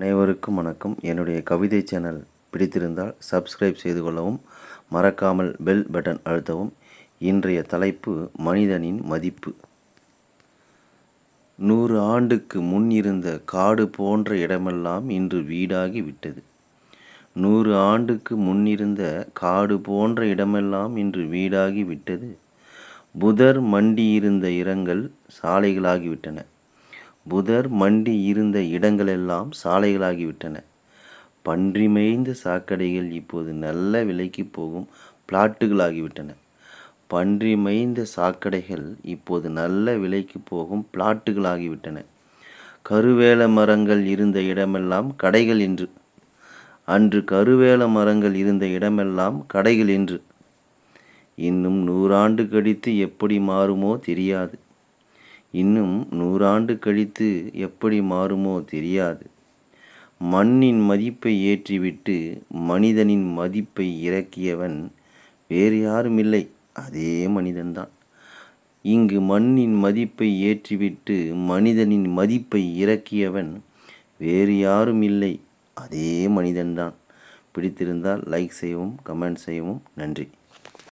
அனைவருக்கும் வணக்கம். என்னுடைய கவிதை சேனல் பிடித்திருந்தால் சப்ஸ்கிரைப் செய்து கொள்ளவும் மறக்காமல் பெல் பட்டன் அழுத்தவும். இன்றைய தலைப்பு மனிதனின் மதிப்பு. நூறு ஆண்டுக்கு முன் இருந்த காடு போன்ற இடமெல்லாம் இன்று வீடாகி விட்டது. நூறு ஆண்டுக்கு முன் இருந்த காடு போன்ற இடமெல்லாம் இன்று வீடாகி விட்டது. புதர் மண்டி இருந்த இரங்கள் சாலைகளாகிவிட்டன புதர் மண்டி இருந்த இடங்களெல்லாம் சாலைகளாகிவிட்டன. பன்றி மேய்ந்த சாக்கடைகள் இப்போது நல்ல விலைக்கு போகும் பிளாட்டுகளாகிவிட்டன. பன்றி மேய்ந்த சாக்கடைகள் இப்போது நல்ல விலைக்கு போகும் பிளாட்டுகளாகிவிட்டன. கருவேல மரங்கள் இருந்த இடமெல்லாம் கடைகள் என்று அன்று கருவேல மரங்கள் இருந்த இடமெல்லாம் கடைகள் என்று இன்னும் நூறாண்டு கடித்து எப்படி மாறுமோ தெரியாது. இன்னும் நூறாண்டு கழித்து எப்படி மாறுமோ தெரியாது. மண்ணின் மதிப்பை ஏற்றிவிட்டு மனிதனின் மதிப்பை இறக்கியவன் வேறு யாரும் இல்லை அதே மனிதன்தான். இங்கு மண்ணின் மதிப்பை ஏற்றிவிட்டு மனிதனின் மதிப்பை இறக்கியவன் வேறு யாரும் இல்லை அதே மனிதன்தான். பிடித்திருந்தால் லைக் செய்யவும் கமெண்ட் செய்யவும் நன்றி.